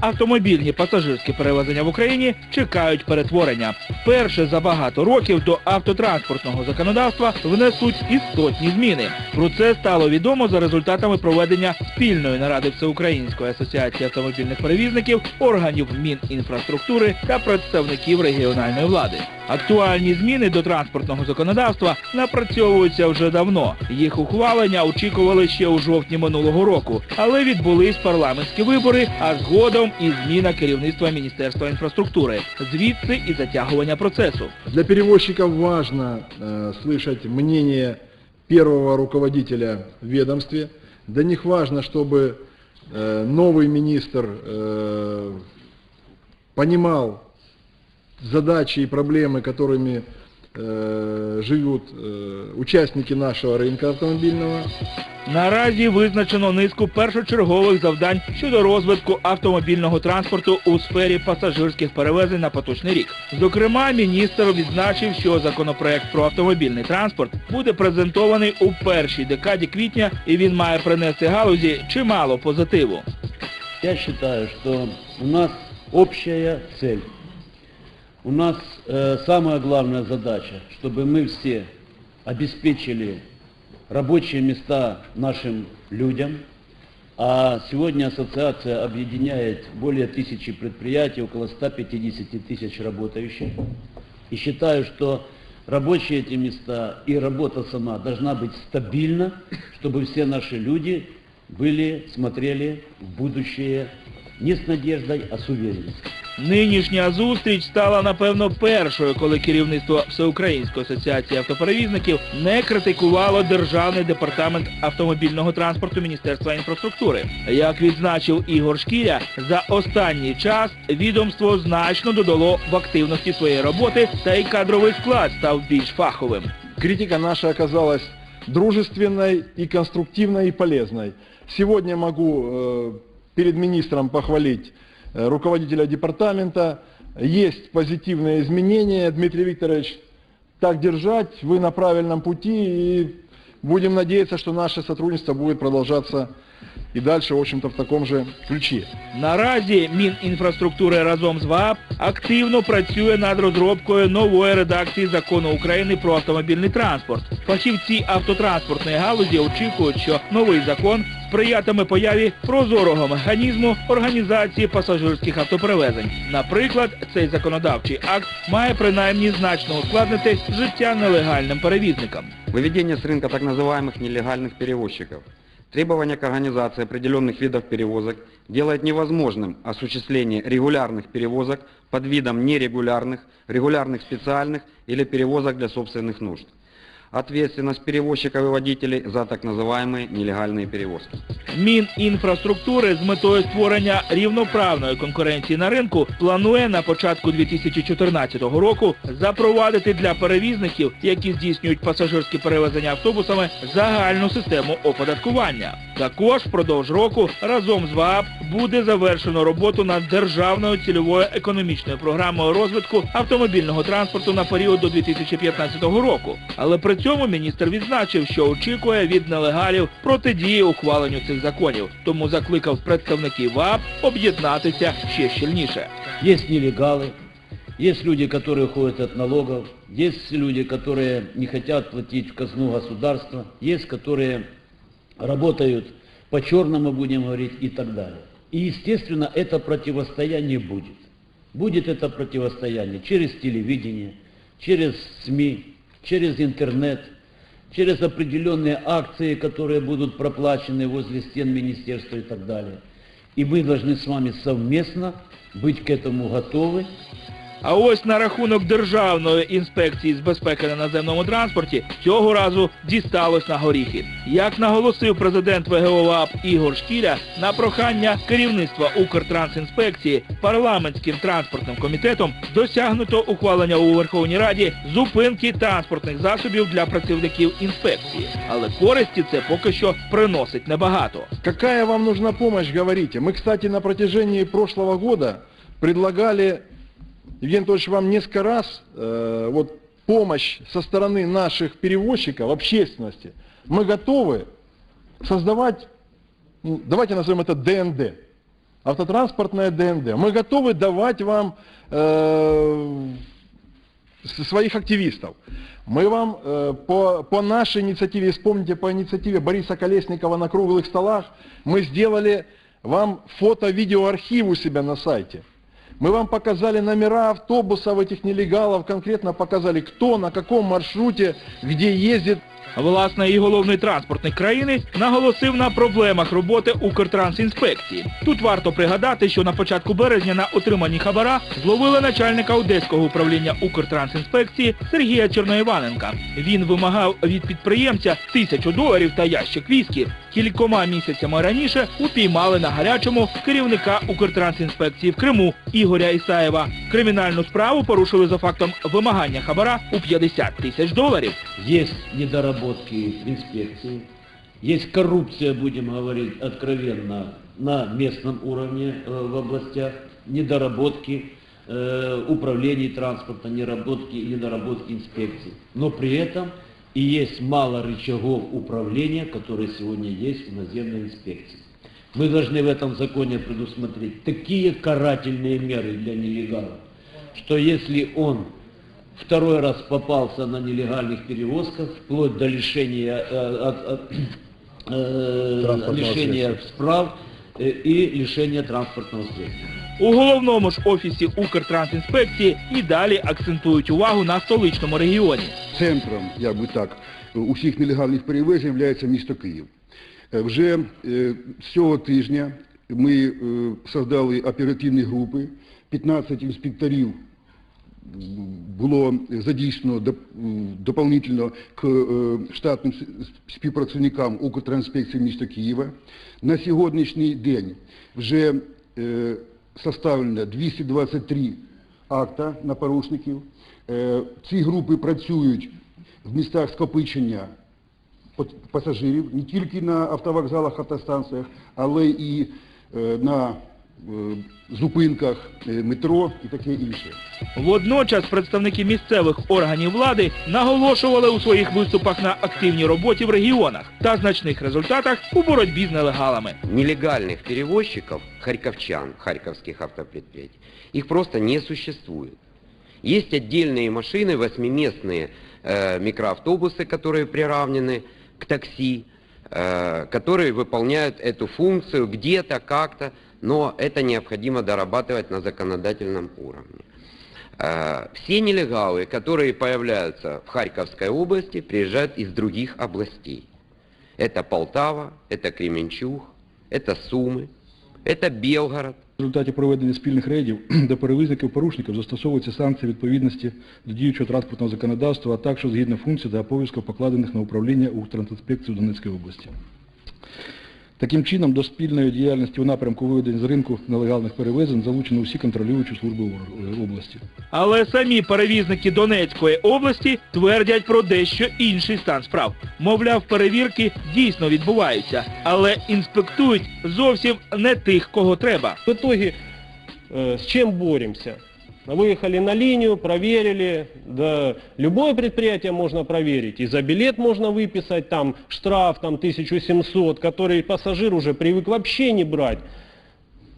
автомобільні пасажирські перевезення в Україні чекають перетворення. Перше за багато років до автотранспортного законодавства внесуть істотні зміни. Про це стало відомо за результатами проведення спільної наради Всеукраїнської асоціації автомобільних перевізників, органів Мінінфраструктури та представників регіональної влади. Актуальні зміни до транспортного законодавства напрацьовуються вже давно. Їх ухвалення очікували ще у жовтні минулого року, але відбулись парламентські вибори, а згодом і зміна керівництва Міністерства інфраструктури. Звідси і затягування процесу. Для перевозчиков важно э, слышать мнение первого руководителя в ведомстве. Для них важно, чтобы э, новый министр э, понимал задачи и проблемы, которыми э, живут э, участники нашего рынка автомобильного. Наразі визначено низку першочергових завдань щодо розвитку автомобільного транспорту у сфері пасажирських перевезень на поточний рік. Зокрема, міністр відзначив, що законопроект про автомобільний транспорт буде презентований у першій декаді квітня, і він має принести галузі чимало позитиву. Я считаю, что у нас общая цель. У нас э, самая главная задача, чтобы мы все обеспечили рабочие места нашим людям. А сегодня ассоциация объединяет более тысячи предприятий, около 150 тысяч работающих. И считаю, что рабочие эти места и работа сама должна быть стабильна, чтобы все наши люди были, смотрели в будущее не с надеждой, а с уверенностью. Нинішня зустріч стала напевно першою, коли керівництво Всеукраїнської асоціації автоперевізників не критикувало Державний департамент автомобільного транспорту Міністерства інфраструктури. Як відзначив Ігор Шкіря, за останній час відомство значно додало в активності своєї роботи, та й кадровий склад став більш фаховим. Критика наша оказалась дружественной и конструктивной и полезной. Сегодня могу э, перед министром похвалить э, руководителя департамента. Есть позитивные изменения. Дмитрий Викторович, так держать, вы на правильном пути и будем надеяться, что наше сотрудничество будет продолжаться и дальше, в общем-то, в таком же ключе. Наразі Мінінфраструктури разом з ВАП активно працює над розробкою нової редакції закону України про автомобільний транспорт. Фахівці автотранспортної галузі очікують, що новий закон сприятиме появі прозорого механізму організації пасажирських автоперевезень. Наприклад, цей законодавчий акт має принаймні значно ускладнити життя нелегальним перевізникам. Выведение с рынка так называемых нелегальных перевозчиков. Требования к организации определенных видов перевозок делает невозможным осуществление регулярных перевозок под видом нерегулярных, регулярных специальных или перевозок для собственных нужд. Ответственность перевозчиков и водителей за так называемые нелегальные перевозки. Мінінфраструктури з метою створення рівноправної конкуренції на ринку планує на початку 2014 року запровадити для перевізників, які здійснюють пасажирські перевезення автобусами, загальну систему оподаткування. Також впродовж року разом з ВААП буде завершено роботу над державною цільовою економічною програмою розвитку автомобільного транспорту на період до 2015 року. Але при цьому міністр відзначив, що очікує від нелегалів протидії ухваленню цих законів, тому закликав представників ВАП об'єднатися ще щільніше. Есть нелегалы, есть люди, которые уходят от налогов, есть люди, которые не хотят платить в казну государства, есть, которые работают по-черному, будем говорить, и так далее. И, естественно, это противостояние будет. Будет это противостояние через телевидение, через СМИ, через интернет, через определенные акции, которые будут проплачены возле стен министерства и так далее. И мы должны с вами совместно быть к этому готовы. А ось на рахунок Державної інспекції з безпеки на наземному транспорті цього разу дісталось на горіхи. Як наголосив президент ВГО ВАП Ігор Шкіля, на прохання керівництва Укртрансінспекції парламентським транспортним комітетом досягнуто ухвалення у Верховній Раді зупинки транспортних засобів для працівників інспекції. Але користі це поки що приносить небагато. Какая вам нужна помощь, говорите. Мы, кстати, на протяжении прошлого года предлагали, Евгений Анатольевич, вам несколько раз э, вот, помощь со стороны наших перевозчиков, общественности. Мы готовы создавать, ну, давайте назовем это ДНД. автотранспортная ДНД. Мы готовы давать вам э, своих активистов. Мы вам э, по, по нашей инициативе, вспомните, по инициативе Бориса Колесникова на круглых столах, мы сделали вам фото-видеоархив у себя на сайте. Мы вам показали номера автобусов этих нелегалов, конкретно показали, кто на каком маршруте, где ездит. Власне, і головний транспортник країни наголосив на проблемах роботи Укртрансінспекції. Тут варто пригадати, що на початку березня на отриманні хабара зловили начальника Одеського управління Укртрансінспекції Сергія Черноіваненка. Він вимагав від підприємця тисячу доларів та ящик віскі Кількома місяцями раніше упіймали на гарячому керівника Укртрансінспекції в Криму Ігоря Ісаєва. Кримінальну справу порушили за фактом вимагання хабара у 50 тисяч доларів. Есть недоработки инспекции, есть коррупция, будем говорить откровенно, на местном уровне э, в областях, недоработки э, управлений транспорта, недоработки, недоработки инспекций. Но при этом и есть мало рычагов управления, которые сегодня есть в наземной инспекции. Мы должны в этом законе предусмотреть такие карательные меры для нелегалов, что если он второй раз попался на нелегальных перевозках, вплоть до лишения, э, от- от- э, Транспортного лишения средства. справ э, и лишения транспортного средства. У головному ж офісі Укртрансінспекції і далі акцентують увагу на столичному регіоні. центром, як би так, усіх нелегальних перевезень є місто Київ. Е, Вже е, з цього тижня ми е, создали оперативні групи, 15 інспекторів було задійснено доп- м, дополнительно к штатним співпрацівникам Укртрансінспекції міста Києва. На сьогоднішній день вже составлено 223 акта на порушників. Е, Ці групи працюють в містах скопичення пасажирів не тільки на автовокзалах, автостанціях, але і е, на е, зупинках метро і таке інше. Водночас представники місцевих органів влади наголошували у своїх виступах на активній роботі в регіонах та значних результатах у боротьбі з нелегалами. нелегальных перевозчиков, харьковчан, харьковских автопредприятий, их просто не существует. Есть отдельные машины, восьмиместные э, микроавтобусы, которые приравнены к такси, э, которые выполняют эту функцию где-то, как-то, но это необходимо дорабатывать на законодательном уровне. Э, Все нелегалы, которые появляются в Харьковской области, приезжают из других областей. Это Полтава, это Кременчуг, это Сумы, это Белгород. В результаті проведення спільних рейдів до перевізників порушників застосовуються санкції відповідності до діючого транспортного законодавства, а також згідно функцій та обов'язків, покладених на управління Укртрансінспекції в Донецькій області. Таким чином, до спільної діяльності у напрямку виведення з ринку нелегальних перевезень залучені усі контролюючі служби області. Але самі перевізники Донецької області твердять про дещо інший стан справ. Мовляв, перевірки дійсно відбуваються, але інспектують зовсім не тих, кого треба. В итоге э, с чем боремся? Выехали на линию, проверили, да, любое предприятие можно проверить, и за билет можно выписать, там штраф там 1700, который пассажир уже привык вообще не брать.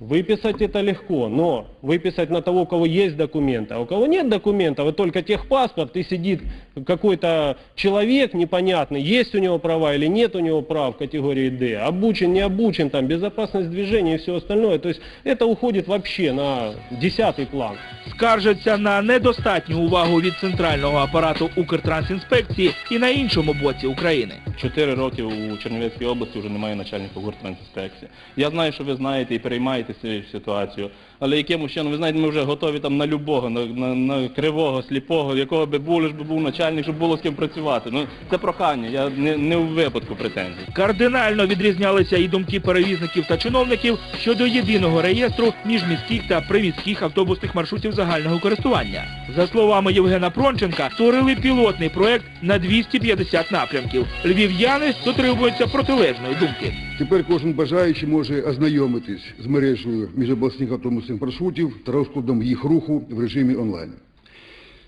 Выписать это легко, но выписать на того, у кого есть документы, а у кого нет документов, и только техпаспорт, и сидит какой-то человек непонятный, есть у него права или нет у него прав категории D, обучен, не обучен, там, безопасность движения и все остальное. То есть это уходит вообще на десятый план. Скаржаться на недостатню увагу від центрального апарату Укртрансінспекції і на іншому боці України. Чотири роки у Чернівецькій області вже немає начальника Укртрансінспекції. Я знаю, що ви знаєте і переймаєте цю ситуацію, але якимось чином, ви знаєте, ми вже готові там на любого, на, на, на кривого, сліпого, якого би був, лиш би був начальник, щоб було з ким працювати. Ну, це прохання, я не, не у випадку претензій. Кардинально відрізнялися і думки перевізників та чиновників щодо єдиного реєстру міжміських та приміських автобусних маршрутів загального користування. За словами Євгена Пронченка, створили пілотний проект на 250 напрямків. Львів'яни дотримуються протилежної думки. Тепер кожен бажаючий може ознайомитись з мережею міжобласних автобусних маршрутів та розкладом їх руху в режимі онлайн.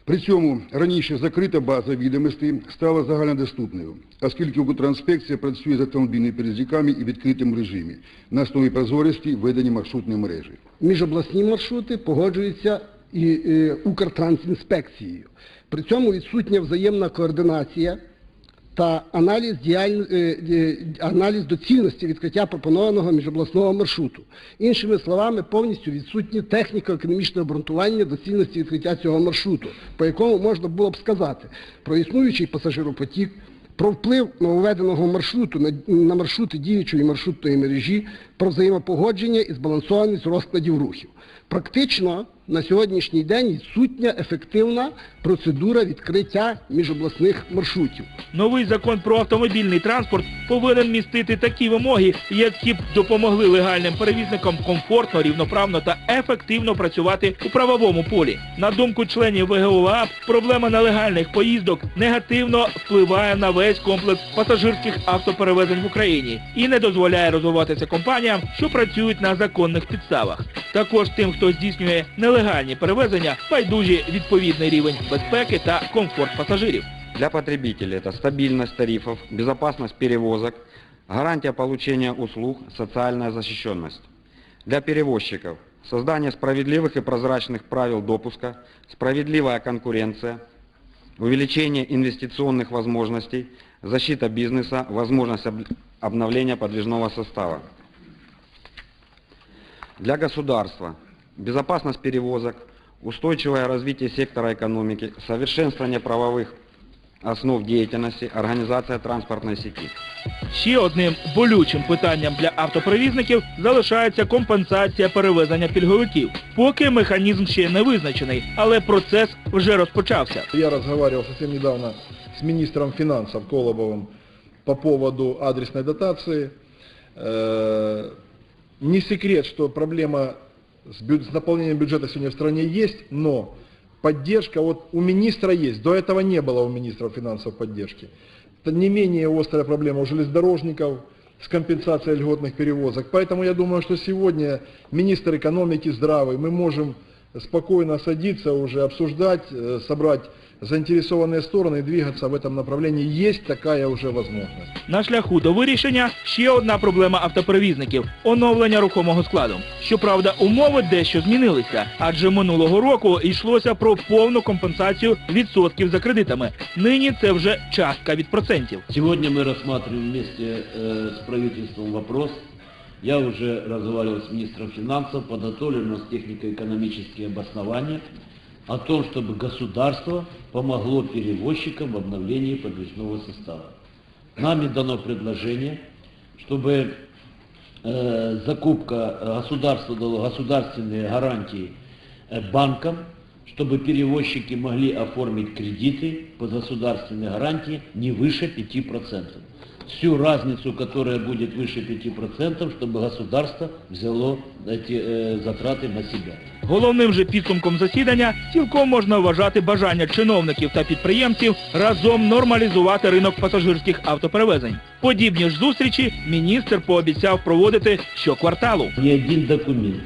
При цьому раніше закрита база відомостей стала загальнодоступною, оскільки Укртрансспекція працює з автомобільними перевізниками і в відкритому режимі на основі прозорості ведення маршрутної мережі. міжобласні маршрути погоджуються і е, Укртрансінспекцією. При цьому відсутня взаємна координація та аналіз, діяль... е, е, аналіз доцільності відкриття пропонованого міжобласного маршруту. Іншими словами, повністю відсутнє техніко-економічне обґрунтування доцільності відкриття цього маршруту, по якому можна було б сказати про існуючий пасажиропотік, про вплив нововведеного маршруту на, на маршрути діючої маршрутної мережі, про взаємопогодження і збалансованість розкладів рухів. Практично на сьогоднішній день відсутня ефективна процедура відкриття міжобласних маршрутів. Новий закон про автомобільний транспорт повинен містити такі вимоги, які б допомогли легальним перевізникам комфортно, рівноправно та ефективно працювати у правовому полі. На думку членів ВГОАП, проблема нелегальних поїздок негативно впливає на весь комплекс пасажирських автоперевезень в Україні і не дозволяє розвиватися компаніям, що працюють на законних підставах. Також тим, хто здійснює нелегальні перевезення, байдужі відповідний рівень безпеки та комфорт пасажирів. Для потребителей это стабильность тарифов, безопасность перевозок, гарантия получения услуг, социальная защищенность. Для перевозчиков создание справедливых и прозрачных правил допуска, справедливая конкуренция, увеличение инвестиционных возможностей, защита бизнеса, возможность об- обновления подвижного состава. Для государства безопасность перевозок, устойчивое развитие сектора экономики, совершенствование правовых основ деятельности, организация транспортной сети. Ще одним болючим питанням для автоперевізників залишається компенсація перевезення пільговиків. Поки механізм ще не визначений, але процес вже розпочався. Я разговаривал совсем недавно с министром финансов Колобовым по поводу адресной дотации. Э, Не секрет, что проблема с, бю- с наполнением бюджета сегодня в стране есть, но поддержка вот у министра есть. До этого не было у министра финансов поддержки. Это не менее острая проблема у железнодорожников с компенсацией льготных перевозок. Поэтому я думаю, что сегодня министр экономики здравый, мы можем спокойно садиться уже, обсуждать, э, собрать заинтересованные стороны и двигаться в этом направлении. Есть такая уже возможность. На шляху до вирішення ще одна проблема автоперевізників оновлення рухомого складу. Щоправда, умови дещо змінилися, адже минулого року йшлося про повну компенсацію відсотків за кредитами. Нині це вже частка від процентів. Сегодня мы рассматриваем вместе э, с правительством вопрос. Я уже разговаривал с министром финансов, подготовлен у нас технико-экономические обоснования о том, чтобы государство помогло перевозчикам в обновлении подвижного состава. Нами дано предложение, чтобы э, закупка э, государство дало государственные гарантии э, банкам, чтобы перевозчики могли оформить кредиты под государственные гарантии не выше 5%. Всю разницу, которая будет выше 5%, чтобы государство взяло эти э, затраты на себя. Головним же підсумком засідання цілком можна вважати бажання чиновників та підприємців разом нормалізувати ринок пасажирських автоперевезень. Подібні ж зустрічі міністр пообіцяв проводити щокварталу. Ни один документ,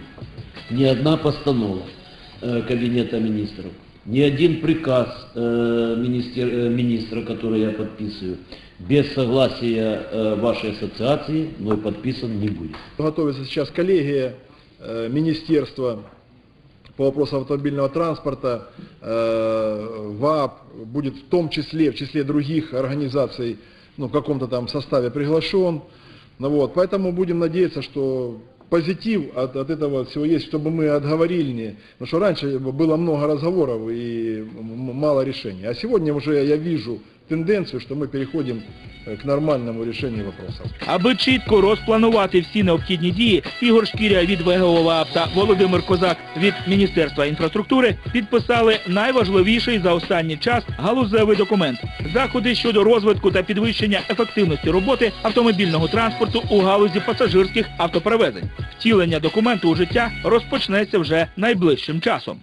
ни одна постанова э, Кабинета министров, ни один приказ э, министер- э, министра, который я подписываю, без согласия э, вашей ассоциации мной подписан не будет. Готовится сейчас коллегия э, министерства по вопросам автомобильного транспорта. Э, ВАП будет в том числе, в числе других организаций, ну, в каком-то там составе приглашен. Ну, вот, поэтому будем надеяться, что позитив от, от этого всего есть, чтобы мы отговорили. не- Потому что раньше было много разговоров и м- мало решений. А сегодня уже я вижу тенденцию, что мы переходим э, к нормальному решению вопросов. Аби чітко розпланувати всі необхідні дії, Ігор Шкіря від ВГО та Володимир Козак від Міністерства інфраструктури підписали найважливіший за останній час галузевий документ – заходи щодо розвитку та підвищення ефективності роботи автомобільного транспорту у галузі пасажирських автоперевезень. Втілення документу у життя розпочнеться вже найближчим часом.